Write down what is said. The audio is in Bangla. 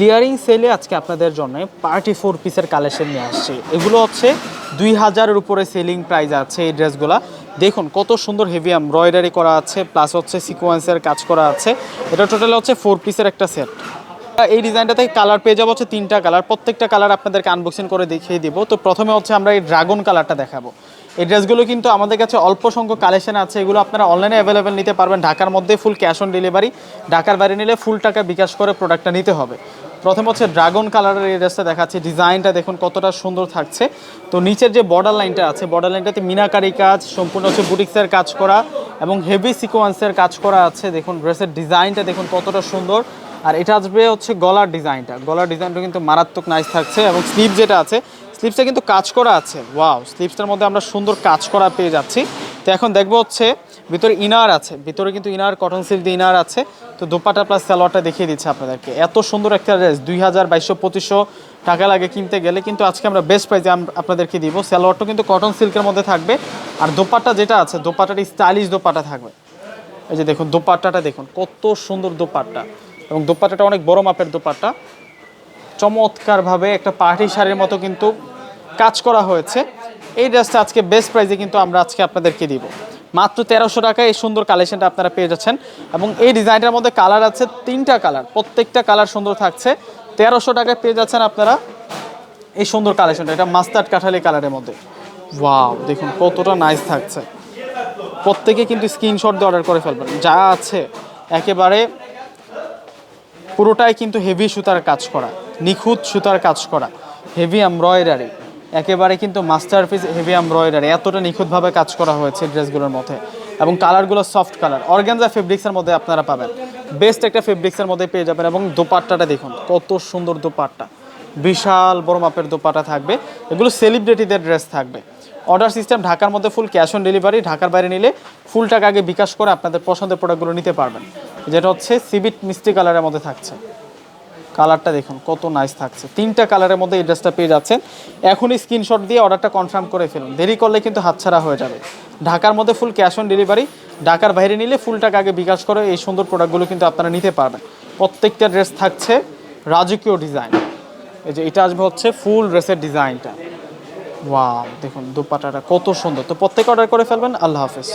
ক্লিয়ারিং সেলে আজকে আপনাদের জন্য পার্টি ফোর পিসের কালেকশন নিয়ে আসছি। এগুলো হচ্ছে দুই হাজারের উপরে সেলিং প্রাইস আছে এই ড্রেসগুলা। দেখুন, কত সুন্দর হেভি এমব্রয়ডারি করা আছে প্লাস হচ্ছে সিকোয়েন্সের কাজ করা আছে। এটা টোটাল হচ্ছে ফোর পিসের একটা সেট এই ডিজাইনটাতে কালার পেয়ে যাব হচ্ছে তিনটা কালার প্রত্যেকটা কালার আপনাদেরকে আনবক্সিং করে দেখিয়ে দিব। তো প্রথমে হচ্ছে আমরা এই ড্রাগন কালারটা দেখাবো। এই ড্রেসগুলো কিন্তু আমাদের কাছে অল্প সংখ্যক কালেকশন আছে। এগুলো আপনারা অনলাইনে অ্যাভেলেবেল নিতে পারবেন। ঢাকার মধ্যে ফুল ক্যাশ অন ডেলিভারি ঢাকার বাইরে নিলে ফুল টাকা বিকাশ করে প্রোডাক্টটা নিতে হবে। প্রথম হচ্ছে ড্রাগন কালারের এই ড্রেসটা দেখাচ্ছি। ডিজাইনটা দেখুন কতটা সুন্দর থাকছে। তো নিচের যে বর্ডার লাইনটা আছে বর্ডার লাইনটাতে মিনাকারি কাজ, সম্পূর্ণ হচ্ছে বুটিক্সের কাজ করা এবং হেভি সিকোয়েন্সের কাজ করা আছে। দেখুন ড্রেসের ডিজাইনটা দেখুন কতটা সুন্দর। আর এটা আসবে হচ্ছে গলার ডিজাইনটা। গলার ডিজাইনটা কিন্তু মারাত্মক নাইস থাকছে এবং স্লিপ যেটা আছে স্লিপসটা কিন্তু কাজ করা আছে। ওয়াও স্লিপসটার মধ্যে আমরা সুন্দর কাজ করা পেয়ে যাচ্ছি। তো এখন দেখব হচ্ছে ভিতরে ইনার আছে, ভিতরে কিন্তু ইনার কটন সিল্ক দিয়ে ইনার আছে। তো দোপাটা প্লাস সালোয়ারটা দেখিয়ে দিচ্ছে আপনাদেরকে। এত সুন্দর একটা ড্রেস দুই হাজার বাইশশো পঁচিশশো টাকা লাগে কিনতে গেলে, কিন্তু আজকে আমরা বেস্ট প্রাইজে আপনাদেরকে দিব। সালোয়ারটা কিন্তু কটন সিল্কের মধ্যে থাকবে। আর দোপাট্টা যেটা আছে দোপাট্টাটা স্টাইলিশ দোপাট্টা থাকবে। এই যে দেখুন দোপাট্টাটা দেখুন, কত সুন্দর দোপাট্টা। এবং দোপাট্টাটা অনেক বড় মাপের দোপাট্টা। চমৎকারভাবে একটা পার্টি শাড়ির মতো কিন্তু কাজ করা হয়েছে। এই ড্রেসটা আজকে বেস্ট প্রাইসে কিন্তু আমরা আজকে আপনাদেরকে দিব। মাত্র তেরোশো টাকায় এই সুন্দর কালেকশনটা আপনারা পেয়ে যাচ্ছেন। এবং এই ডিজাইনটার মধ্যে কালার আছে তিনটা কালার প্রত্যেকটা কালার সুন্দর থাকছে। তেরোশো টাকায় পেয়ে যাচ্ছেন আপনারা এই সুন্দর কালেকশনটা এটা মাস্টার্ড কাঠালি কালারের মধ্যে। ওয়াও দেখুন কতটা নাইস থাকছে। প্রত্যেকে কিন্তু স্ক্রিনশট দিয়ে অর্ডার করে ফেলবেন। যা আছে, একেবারে পুরোটাই কিন্তু হেভি সুতার কাজ করা, নিখুঁত সুতার কাজ করা হেভি এমব্রয়ডারি একেবারে কিন্তু মাস্টারপিস হেভি এমব্রয়ডারি এতটা নিখুঁতভাবে কাজ করা হয়েছে ড্রেসগুলোর মধ্যে। এবং কালারগুলো সফট কালার অর্গ্যানজা ফেব্রিক্সের মধ্যে আপনারা পাবেন। বেস্ট একটা ফেব্রিক্সের মধ্যে পেয়ে যাবেন এবং দোপাট্টাটা দেখুন, কত সুন্দর দোপাট্টা। বিশাল বড় মাপের দোপাট্টা থাকবে, এগুলো সেলিব্রিটিদের ড্রেস থাকবে। অর্ডার সিস্টেম ঢাকার মধ্যে ফুল ক্যাশ অন ডেলিভারি ঢাকার বাইরে নিলে ফুল টাকা আগে বিকাশ করে আপনাদের পছন্দের প্রোডাক্টগুলো নিতে পারবেন। যেটা হচ্ছে সিবিট মিষ্টি কালারের মধ্যে থাকছে। কালারটা দেখুন, কত নাইস থাকছে। তিনটা কালারের মধ্যে এই ড্রেসটা পেয়ে যাচ্ছেন। এখনই স্ক্রিনশট দিয়ে অর্ডারটা কনফার্ম করে ফেলুন। দেরি করলে কিন্তু হাতছাড়া হয়ে যাবে। ঢাকার মধ্যে ফুল ক্যাশ অন ডেলিভারি ঢাকার বাইরে নিলে ফুল টাকা আগে বিকাশ করে এই সুন্দর প্রোডাক্টগুলো কিন্তু আপনারা নিতে পারবেন। প্রত্যেকটা ড্রেস থাকছে রাজকীয় ডিজাইন এই যে এটা আসবে হচ্ছে ফুল ড্রেসের ডিজাইনটা ওয়াও দেখুন, দুপাটাটা কত সুন্দর। তো প্রত্যেকে অর্ডার করে ফেলবেন। আল্লাহ হাফেজ।